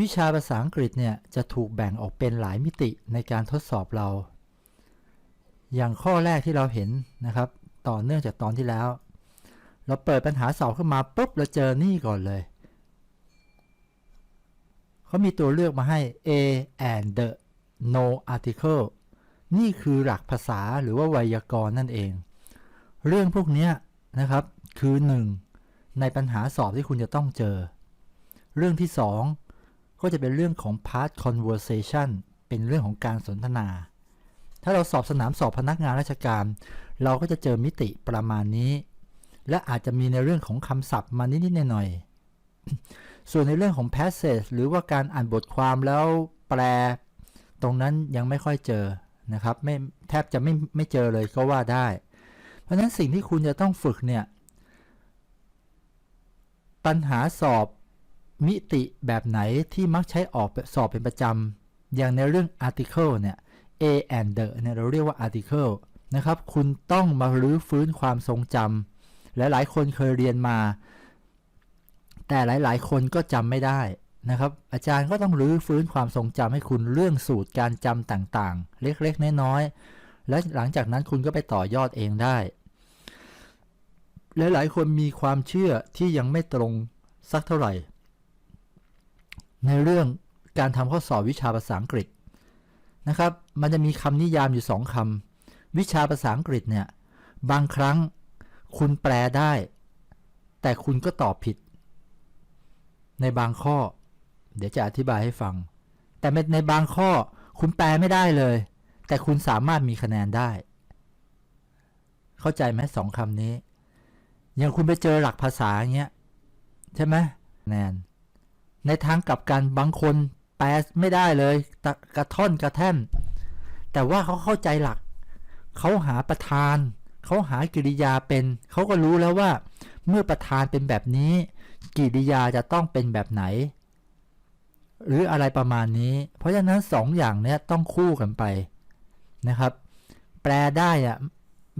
วิชาภาษาอังกฤษเนี่ยจะถูกแบ่งออกเป็นหลายมิติในการทดสอบเรา อย่างข้อแรกที่เราเห็นนะครับ ต่อเนื่องจากตอนที่แล้ว เราเปิดปัญหาสอบขึ้นมาปุ๊บเราเจอนี่ก่อนเลยเขามีตัวเลือกมาให้ a and the no article นี่คือหลักภาษาหรือว่าไวยากรณ์นั่นเอง เรื่องพวกนี้นะครับคือ 1 ในปัญหาสอบที่คุณจะต้องเจอ เรื่องที่ 2 ก็จะเป็นเรื่องของ part conversation เป็นเรื่องของการสนทนา ถ้าเราสอบสนามสอบพนักงานราชการ เราก็จะเจอมิติประมาณนี้ และอาจจะมีในเรื่องของคำศัพท์มานิดๆหน่อยๆ ส่วนในเรื่องของ passage หรือว่าการอ่านบทความแล้วแปล ตรงนั้นยังไม่ค่อยเจอนะครับไม่แทบจะไม่ไม่เจอเลยก็ว่าได้ เพราะฉะนั้นสิ่งที่คุณจะต้องฝึกเนี่ยปัญหาสอบ มิติแบบไหนที่มักใช้ออกสอบเป็นประจำ อย่างในเรื่อง article เนี่ย a and the เนี่ยเราเรียกว่า article นะครับ คุณต้องมารื้อฟื้นความทรงจำหลายๆ คนเคยเรียนมา แต่หลายๆ คนก็จำไม่ได้นะครับ อาจารย์ก็ต้องรื้อฟื้นความทรงจำให้คุณเรื่องสูตรการจำต่างๆ เล็กๆ น้อยๆ และหลังจากนั้นคุณก็ไปต่อยอดเองได้ หลายๆ คนมีความเชื่อที่ยังไม่ตรงสักเท่าไหร่ ในเรื่องการทำข้อสอบวิชาภาษาอังกฤษนะครับ มันจะมีคำนิยามอยู่สองคำวิชาภาษาอังกฤษเนี่ย บางครั้งคุณแปลได้ แต่คุณก็ตอบผิด ในบางข้อ เดี๋ยวจะอธิบายให้ฟัง แต่ในบางข้อคุณแปลไม่ได้เลย แต่คุณสามารถมีคะแนนได้ เข้าใจไหมสองคำนี้ อย่างคุณไปเจอหลักภาษาอย่างเงี้ย ใช่ไหมคะแนน ในทางกลับกันบางคนแปลไม่ได้เลยกระท่อนกระแท่น แต่ว่าเขาเข้าใจหลัก เขาหาประธาน เขาหากิริยาเป็น เขาก็รู้แล้วว่า เมื่อประธานเป็นแบบนี้ กิริยาจะต้องเป็นแบบไหน หรืออะไรประมาณนี้ เพราะฉะนั้นสองอย่างเนี้ยต้องคู่กันไปนะครับ แปลได้อะ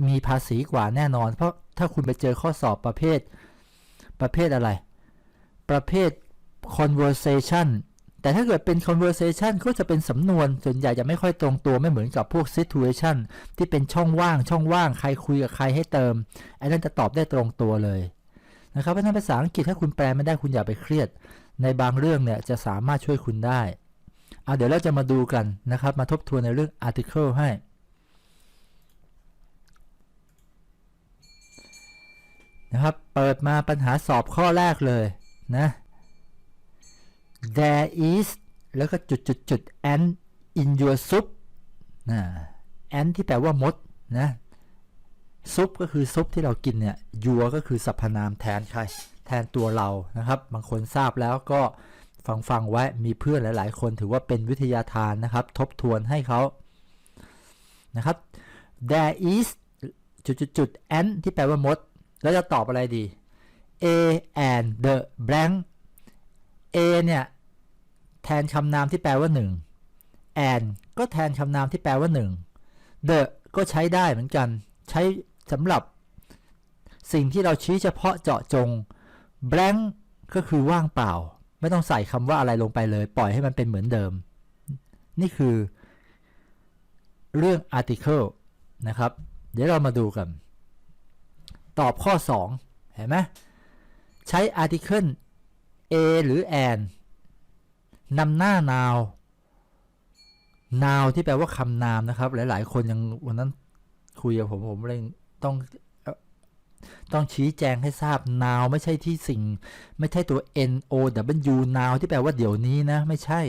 มีภาษีกว่าแน่นอน เพราะถ้าคุณไปเจอข้อสอบประเภท ประเภทอะไร ประเภท conversation แต่ถ้าเกิดเป็น conversation ก็จะเป็นสำนวน ส่วนใหญ่จะไม่ค่อยตรงตัวไม่เหมือนกับพวก situation ที่เป็นช่องว่าง ช่องว่างใครคุยกับใครให้เติมไอ้นั่นจะตอบได้ตรงตัวเลยนะครับเพราะนั้นภาษาอังกฤษถ้าคุณแปลไม่ได้คุณอย่าไปเครียด ในบางเรื่องเนี่ยจะสามารถช่วยคุณได้เอาเดี๋ยวเราจะมาดูกันนะครับ มาทบทวนในเรื่อง article ให้ นะครับ เปิดมาปัญหาสอบข้อแรกเลยนะ there is แล้วก็จุดจุดจุด ant in your soup นะ ant ที่แปลว่ามดนะซุปก็คือซุปที่เรากินเนี่ย you ก็คือสรรพนามแทนใครแทนตัวเรานะครับ บางคนทราบแล้วก็ฟังฟังไว้มีเพื่อนหลาย ๆ คนถือว่าเป็นวิทยาทานนะครับ ทบทวนให้เขานะครับ there is จุดจุดจุด ant ที่แปลว่ามด แล้วจะตอบอะไรดี a and the blank a เนี่ย แทนคำนามที่แปลว่า 1 and ก็แทนคำนามที่แปลว่า 1 the ก็ใช้ได้เหมือนกัน ใช้สำหรับสิ่งที่เราชี้เฉพาะเจาะจง blank ก็คือว่างเปล่า ไม่ต้องใส่คำว่าอะไรลงไปเลย ปล่อยให้มันเป็นเหมือนเดิม นี่คือ เรื่อง article นะครับ เดี๋ยวเรามาดูกัน ตอบข้อ 2 เห็นไหมใช้ article a หรือ and นำหน้า now now ที่แปลว่าคำนามนะครับ หลาย ๆ คนยังวันนั้นคุยกับผมผมเลยต้องต้องชี้แจงให้ทราบ now ไม่ใช่ที่สิ่ง ไม่ใช่ตัว n o w now ที่แปลว่าเดี๋ยวนี้นะ ไม่ใช่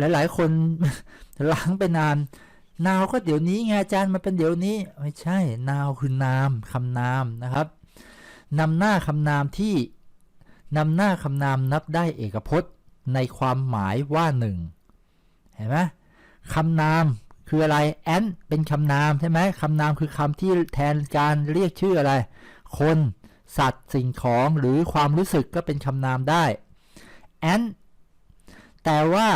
หลาย ๆ คนล้างไปนาน now ก็เดี๋ยวนี้ไงอาจารย์มันเป็นเดี๋ยวนี้ ไม่ใช่ now คือนามคำนามนะครับนำหน้าคำนามที่ นำหน้าคำนามนับได้เอกพจน์ในความหมายว่าหนึ่งเห็นไหมคำนามคืออะไร and เป็นคำนามใช่ไหมคำนามคือคำที่แทนการเรียกชื่ออะไร คน สัตว์สิ่งของหรือความรู้สึกก็เป็นคำนามได้ and แต่ว่า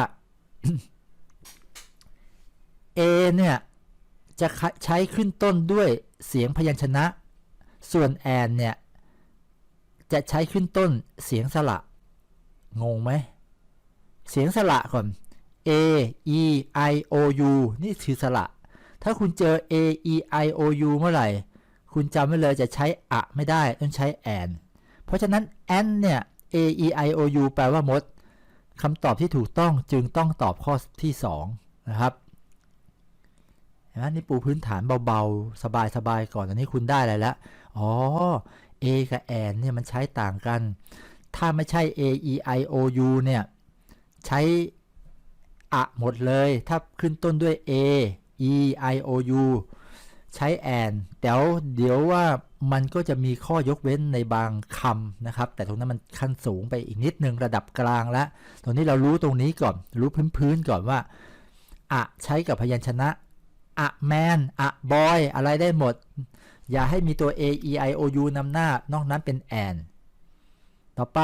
a เนี่ยจะใช้ขึ้นต้นด้วยเสียงพยัญชนะ ส่วน and เนี่ย จะใช้ขึ้นต้นเสียงสระงงไหม เสียงสระก่อน a e i o u นี่คือสระ ถ้าคุณเจอ a e i o u เมื่อไหร่ คุณจำไว้เลยจะใช้อะไม่ได้ต้องใช้แอนเพราะฉะนั้น an เนี่ย a e i o u แปลว่ามดคำตอบที่ถูกต้องจึงต้องตอบข้อที่ 2 นะครับเห็นไหมนี่ปูพื้นฐานเบาๆ สบายๆ ก่อนตอนนี้คุณได้อะไรแล้ว อ๋อ a กับ an เนี่ยมันใช้ต่างกัน ถ้าไม่ใช่ a e i o u เนี่ยใช้อะหมดเลย ถ้าขึ้นต้นด้วย a e i o u ใช้ and เดี๋ยวเดี๋ยวว่ามันก็จะมีข้อยกเว้นในบางคำนะครับ แต่ตรงนั้นมันขั้นสูงไปอีกนิดนึงระดับกลางแล้วตรงนี้เรารู้ตรงนี้ก่อน รู้พื้นๆก่อนว่าอะใช้กับพยัญชนะอะแมนอะบอยอะไรได้หมด อย่าให้มีตัว a e i o u นำหน้านอกนั้นเป็น and ต่อไป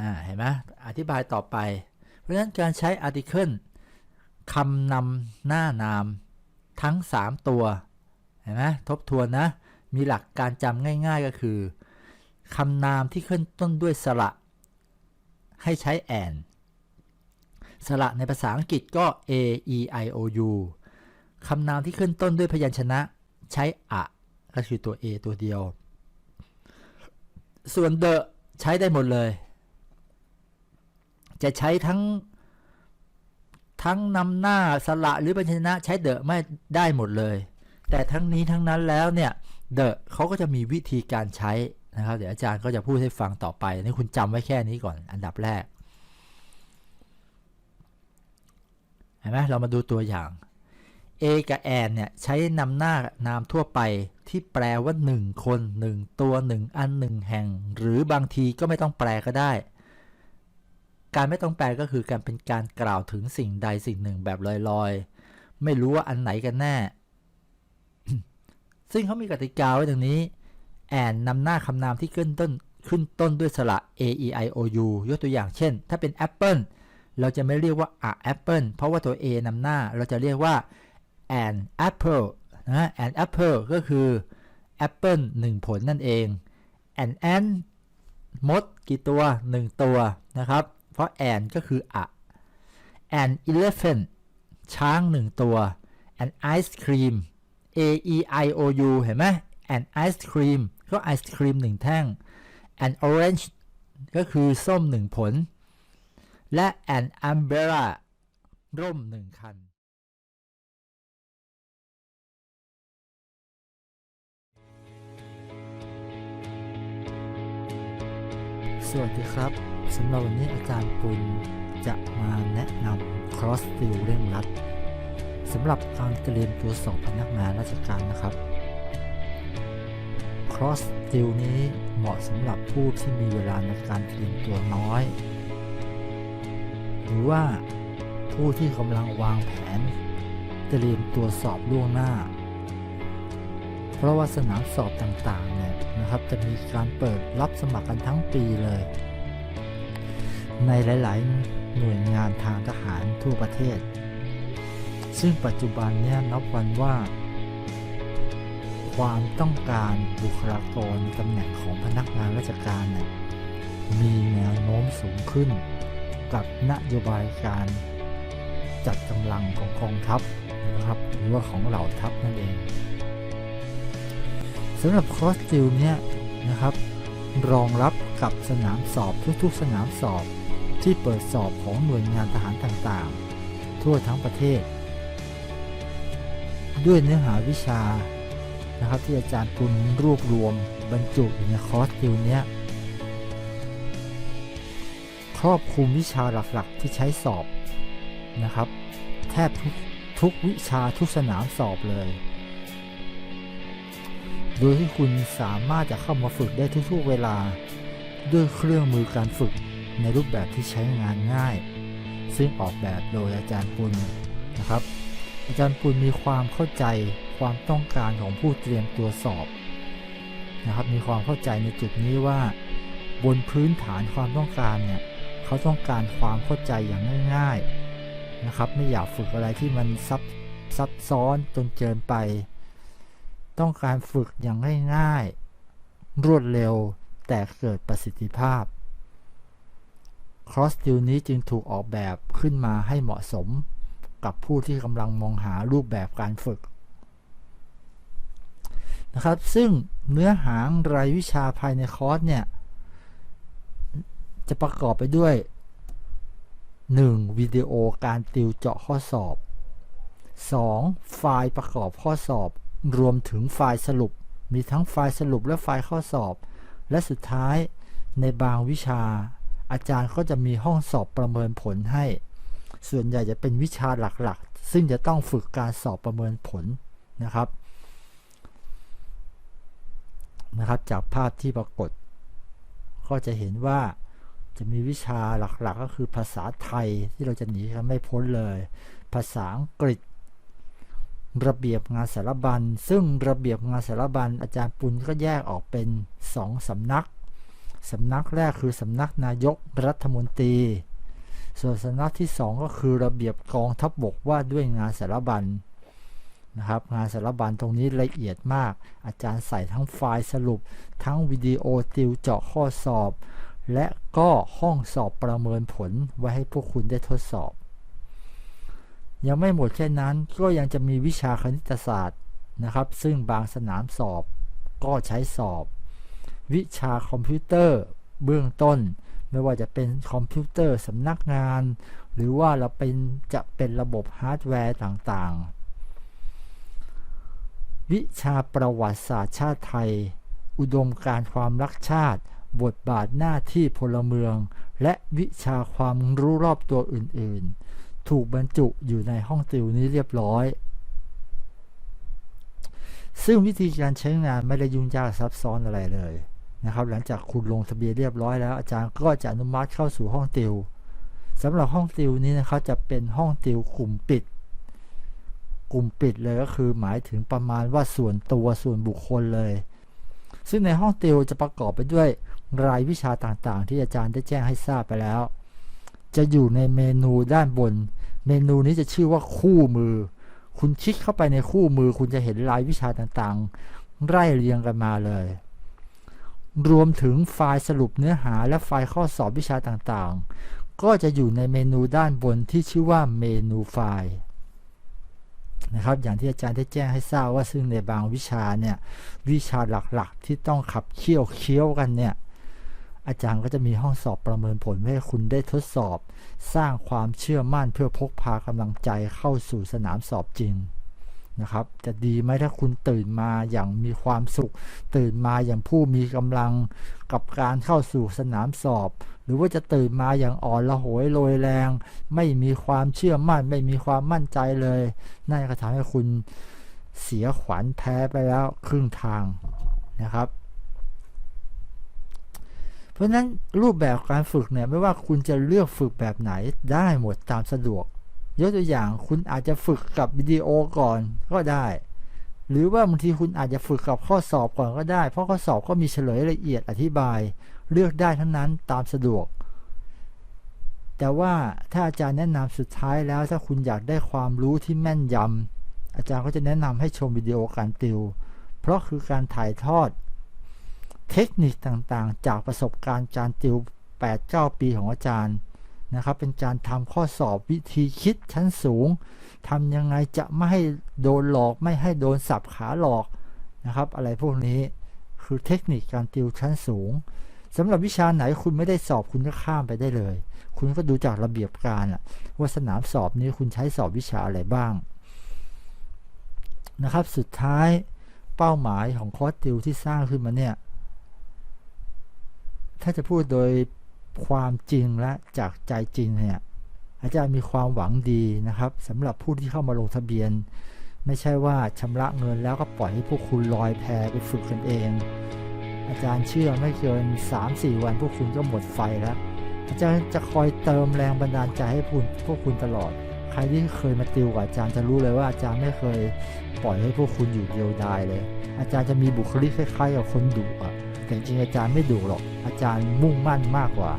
อ่าเห็นไหมอธิบายต่อไป เพราะฉะนั้นการใช้ article คำนำหน้านามทั้ง 3 ตัวเห็นไหมทบทวนนะ มีหลักการจำง่าย ๆก็คือคำนามที่ขึ้นต้นด้วยสระ ให้ใช้ and สระในภาษาอังกฤษก็ a e i o u คำนามที่ขึ้นต้นด้วยพยัญชนะ ใช้อะก็คือตัว a ตัวเดียว ส่วน the ใช้ได้หมดเลย จะใช้ทั้ง ทั้งนำหน้าสระหรือพยัญชนะใช้ the ไม่ได้หมดเลย แต่ทั้งนี้ทั้งนั้นแล้วเนี่ย the เขาก็จะมีวิธีการใช้นะครับ เดี๋ยวอาจารย์ก็จะพูดให้ฟังต่อไป นี่คุณจำไว้แค่นี้ก่อนอันดับแรก เห็นไหมเรามาดูตัวอย่าง A กับ and เนี่ยใช้นำหน้านามทั่วไปที่แปลว่า 1 คน 1 ตัว 1 อัน 1 แห่ง หรือบางทีก็ไม่ต้องแปลก็ได้ การไม่ต้องแปลก็คือการเป็นการกล่าวถึงสิ่งใดสิ่งหนึ่งแบบลอยๆ ไม่รู้ว่าอันไหนกันแน่ ซึ่งเขามีกติกาไว้ตรงนี้ and นำหน้าคำนามที่ขึ้นต้นขึ้นต้นด้วยสระ a e i o u ยกตัวอย่างเช่น ถ้าเป็น apple เราจะไม่เรียกว่า a apple เพราะว่าตัว a นำหน้าเราจะเรียกว่า an apple นะ an apple ก็คือ apple 1ผลนั่นเอง an ant มดกี่ตัว 1 ตัวนะครับ เพราะ an ก็คืออะ an elephant ช้าง 1 ตัว an ice cream a e i o u เห็นไหม an ice cream ก็ไอศครีม1แท่ง an orange ก็คือส้ม1ผล และ an umbrella ร่ม1คัน สวัสดีครับสำหรับวันนี้อาจารย์ปุณจะมาแนะนำ cross field เร่งรัดสำหรับการเตรียมตัวสอบพนักงานราชการนะครับ cross field นี้เหมาะสำหรับผู้ที่มีเวลาในการเตรียมตัวน้อย หรือว่าผู้ที่กำลังวางแผน เตรียมตัวสอบล่วงหน้า เพราะว่าสนามสอบต่างๆเนี่ยนะครับจะมีการเปิดรับสมัครกันทั้งปีเลย ในหลาย ๆ หน่วยงานทางทหารทั่วประเทศ ซึ่งปัจจุบันเนี่ยนับวันว่า ความต้องการบุคลากรในตำแหน่งของพนักงานราชการเนี่ยมีแนวโน้มสูงขึ้น กับนโยบายการจัดกำลังของกองทัพนะครับหรือว่าของเหล่าทัพนั่นเอง สำหรับคอร์สติวเนี่ยนะครับ รองรับกับสนามสอบทุกๆ สนามสอบที่เปิดสอบของหน่วยงานทหารต่างๆ ทั่วทั้งประเทศ ด้วยเนื้อหาวิชานะครับที่อาจารย์ปุณรวบรวมบรรจุอยู่ในคอร์สติวเนี้ยครอบคลุมวิชาหลักๆที่ใช้สอบนะครับ แทบทุกทุกวิชาทุกสนามสอบเลย โดยที่คุณสามารถจะเข้ามาฝึกได้ทุกๆเวลา ด้วยเครื่องมือการฝึกในรูปแบบที่ใช้งานง่าย ซึ่งออกแบบโดยอาจารย์ปุณนะครับ อาจารย์ปุณมีความเข้าใจความต้องการของผู้เตรียมตัวสอบนะครับ มีความเข้าใจในจุดนี้ว่า บนพื้นฐานความต้องการเนี่ยเขาต้องการความเข้าใจอย่างง่าย ๆนะครับ ไม่อยากฝึกอะไรที่มันซับซับซ้อนจนเกินไป ต้องการฝึกอย่างง่ายๆ รวดเร็วแต่เกิดประสิทธิภาพ คอร์สติวนี้จึงถูกออกแบบขึ้นมาให้เหมาะสมกับผู้ที่กำลังมองหารูปแบบการฝึกนะครับ ซึ่งเนื้อหารายวิชาภายในคอร์สเนี่ย จะประกอบไปด้วย 1. วิดีโอการติวเจาะข้อสอบ 2. ไฟล์ประกอบข้อสอบ รวมถึงไฟล์สรุป มีทั้งไฟล์สรุปและไฟล์ข้อสอบ และสุดท้ายในบางวิชา อาจารย์ก็จะมีห้องสอบประเมินผลให้ ส่วนใหญ่จะเป็นวิชาหลักๆ ซึ่งจะต้องฝึกการสอบประเมินผลนะครับนะครับจากภาพที่ปรากฏ ก็จะเห็นว่าจะมีวิชาหลักๆ ก็คือภาษาไทยที่เราจะหนีกันไม่พ้นเลย ภาษาอังกฤษ ระเบียบงานสารบัญ ซึ่งระเบียบงานสารบัญอาจารย์ปุณก็แยกออกเป็น2สำนักสำนักแรกคือสำนักนายกรัฐมนตรี ส่วนสำนักที่ 2 ก็คือระเบียบกองทัพบบกว่าด้วยงานสารบัญนะครับงานสารบัญตรงนี้ละเอียดมาก อาจารย์ใส่ทั้งไฟล์สรุป ทั้งวิดีโอติวเจาะข้อสอบ และก็ห้องสอบประเมินผลไว้ให้พวกคุณได้ทดสอบ ยังไม่หมดแค่นั้นก็ยังจะมีวิชาคณิตศาสตร์นะครับ ซึ่งบางสนามสอบก็ใช้สอบ วิชาคอมพิวเตอร์เบื้องต้น ไม่ว่าจะเป็นคอมพิวเตอร์สำนักงาน หรือว่าเราเป็นจะเป็นระบบฮาร์ดแวร์ต่างๆ วิชาประวัติศาสตร์ชาติไทย อุดมการความรักชาติ บทบาทหน้าที่พลเมือง และวิชาความรู้รอบตัวอื่นๆ ถูกบรรจุอยู่ในห้องติวนี้เรียบร้อย ซึ่งวิธีการใช้งานไม่ได้ยุ่งยากซับซ้อนอะไรเลยนะครับ หลังจากคุณลงทะเบียนเรียบร้อยแล้วอาจารย์ก็จะอนุมัติเข้าสู่ห้องติวสำหรับห้องติวนี้นะครับจะเป็นห้องติวกลุ่มปิด กลุ่มปิดเลยก็คือหมายถึงประมาณว่าส่วนตัวส่วนบุคคลเลย ซึ่งในห้องติวจะประกอบไปด้วยรายวิชาต่างๆ ที่อาจารย์ได้แจ้งให้ทราบไปแล้ว จะอยู่ในเมนูด้านบน เมนูนี้จะชื่อว่าคู่มือ คุณคลิกเข้าไปในคู่มือ คุณจะเห็นรายวิชาต่างๆ ไล่เรียงกันมาเลย รวมถึงไฟล์สรุปเนื้อหาและไฟล์ข้อสอบวิชาต่างๆ ก็จะอยู่ในเมนูด้านบนที่ชื่อว่าเมนูไฟล์นะครับอย่างที่อาจารย์ได้แจ้งให้ทราบว่าซึ่งในบางวิชาเนี่ยวิชาหลักๆ ที่ต้องขับเคี่ยวเคี้ยวกันเนี่ย อาจารย์ก็จะมีห้องสอบประเมินผลให้คุณได้ทดสอบ สร้างความเชื่อมั่นเพื่อพกพากำลังใจเข้าสู่สนามสอบจริงนะครับ จะดีไหมถ้าคุณตื่นมาอย่างมีความสุข ตื่นมาอย่างผู้มีกำลังกับการเข้าสู่สนามสอบ หรือว่าจะตื่นมาอย่างอ่อนละโหยโรยแรง ไม่มีความเชื่อมั่น ไม่มีความมั่นใจเลยนั่นก็ทำให้คุณเสียขวัญแพ้ไปแล้วครึ่งทางนะครับ ราะฉะนั้นรูปแบบการฝึกเนี่ยไม่ว่าคุณจะเลือกฝึกแบบไหนได้หมดตามสะดวก ยกตัวอย่างคุณอาจจะฝึกกับวิดีโอก่อนก็ได้ หรือว่าบางทีคุณอาจจะฝึกกับข้อสอบก่อนก็ได้ เพราะข้อสอบก็มีเฉลยละเอียดอธิบาย เลือกได้ทั้งนั้นตามสะดวก แต่ว่าถ้าอาจารย์แนะนำสุดท้ายแล้วถ้าคุณอยากได้ความรู้ที่แม่นยำอาจารย์ก็จะแนะนำให้ชมวิดีโอการติว เพราะคือการถ่ายทอด เทคนิคต่างๆ จากประสบการณ์การติว 8-9 ปีของอาจารย์นะครับ เป็นการทำข้อสอบวิธีคิดชั้นสูงทำยังไงจะไม่ให้โดนหลอกไม่ให้โดนสับขาหลอกนะครับ อะไรพวกนี้คือเทคนิคการติวชั้นสูงสำหรับวิชาไหนคุณไม่ได้สอบคุณก็ข้ามไปได้เลย คุณก็ดูจากระเบียบการว่าสนามสอบนี้คุณใช้สอบวิชาอะไรบ้างนะครับ สุดท้ายเป้าหมายของคอร์สติวที่สร้างขึ้นมาเนี่ย ถ้าจะพูดโดยความจริงและจากใจจริงเนี่ยอาจารย์มีความหวังดีนะครับสำหรับผู้ที่เข้ามาลงทะเบียน ไม่ใช่ว่าชำระเงินแล้วก็ปล่อยให้พวกคุณลอยแพไปฝึกกันเอง อาจารย์เชื่อไม่เกิน 3-4 วันพวกคุณก็หมดไฟแล้ว อาจารย์จะคอยเติมแรงบันดาลใจให้คุณพวกคุณตลอด ใครที่เคยมาติวกับอาจารย์จะรู้เลยว่าอาจารย์ไม่เคยปล่อยให้พวกคุณอยู่เดียวดายเลย อาจารย์จะมีบุคลิกคล้ายๆกับคนดุอะ แต่จริงอาจารย์ไม่ดุหรอก อาจารย์มุ่งมั่นมากกว่า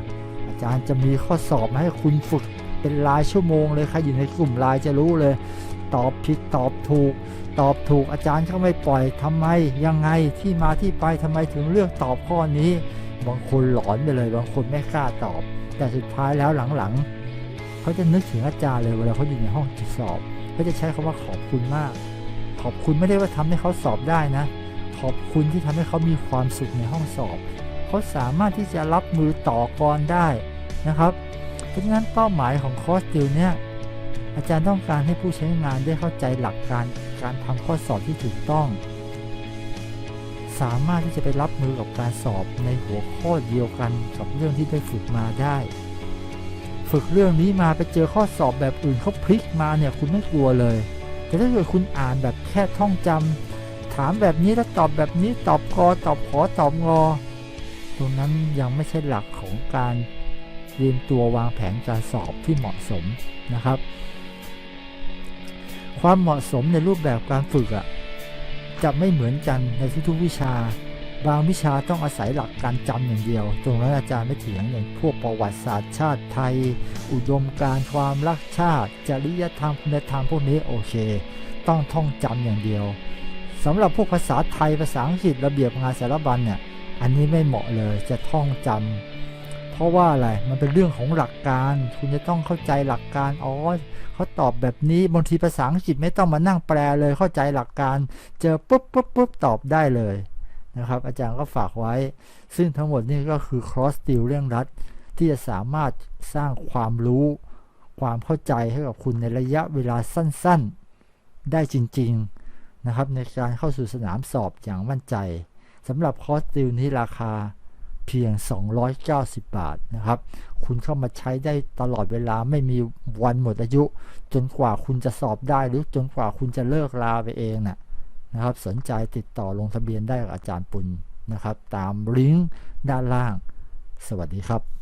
อาจารย์จะมีข้อสอบมาให้คุณฝึกเป็นรายชั่วโมงเลยใครอยู่ในกลุ่มไลน์จะรู้เลย ตอบผิดตอบถูก ตอบถูกอาจารย์ก็ไม่ปล่อยทำไมยังไงที่มาที่ไปทำไมถึงเลือกตอบข้อนี้ บางคนหลอนไปเลย บางคนไม่กล้าตอบแต่แต่สุดท้ายแล้วหลังๆเขาจะนึกถึงอาจารย์เลยเวลาเขาอยู่ในห้องสอบเขาจะใช้คำว่าขอบคุณมาก ขอบคุณไม่ได้ว่าทำให้เขาสอบได้นะ ขอบคุณที่ทำให้เขามีความสุขในห้องสอบ เขาสามารถที่จะรับมือต่อกรได้นะครับเพราะฉะนั้นเป้าหมายของคอร์สติวเนี่ยอาจารย์ต้องการให้ผู้ใช้งานได้เข้าใจหลักการการทำข้อสอบที่ถูกต้อง สามารถที่จะไปรับมือกับการสอบในหัวข้อเดียวกันกับเรื่องที่ได้ฝึกมาได้ ฝึกเรื่องนี้มาไปเจอข้อสอบแบบอื่นเขาพลิกมาเนี่ยคุณไม่กลัวเลย แต่ถ้าเกิดคุณอ่านแบบแค่ท่องจำ ถามแบบนี้แล้วตอบแบบนี้ตอบกอตอบขอตอบงอ ตรงนั้นยังไม่ใช่หลักของการเตรียมตัววางแผนการสอบที่เหมาะสมนะครับ ความเหมาะสมในรูปแบบการฝึกอะจะไม่เหมือนกันในทุกๆวิชา บางวิชาต้องอาศัยหลักการจำอย่างเดียว ตรงนั้นอาจารย์ไม่เถียงอย่างพวกประวัติศาสตร์ชาติไทย อุดมการณ์ความรักชาติ จริยธรรมคุณธรรมพวกนี้โอเค ต้องท่องจำอย่างเดียว สำหรับพวกภาษาไทยภาษาอังกฤษระเบียบงานสารบัญเนี่ยอันนี้ไม่เหมาะเลยจะท่องจำเพราะว่าอะไรมันเป็นเรื่องของหลักการ คุณจะต้องเข้าใจหลักการอ๋อเขาตอบแบบนี้บางทีภาษาอังกฤษไม่ต้องมานั่งแปลเลยเข้าใจหลักการ เจอปุ๊บปุ๊บปุ๊บตอบได้เลยนะครับ อาจารย์ก็ฝากไว้ ซึ่งทั้งหมดนี่ก็คือ cross skill เรื่องรัฐที่จะสามารถสร้างความรู้ ความเข้าใจให้กับคุณในระยะเวลาสั้น ๆ ได้จริง ๆ นะครับในการเข้าสู่สนามสอบอย่างมั่นใจสำหรับคอร์สติวนี้ราคาเพียง 290 บาทนะครับ คุณเข้ามาใช้ได้ตลอดเวลาไม่มีวันหมดอายุ จนกว่าคุณจะสอบได้หรือจนกว่าคุณจะเลิกลาไปเองนะนะครับ สนใจติดต่อลงทะเบียนได้กับอาจารย์ปุณนะครับ ตามลิงก์ด้านล่าง สวัสดีครับ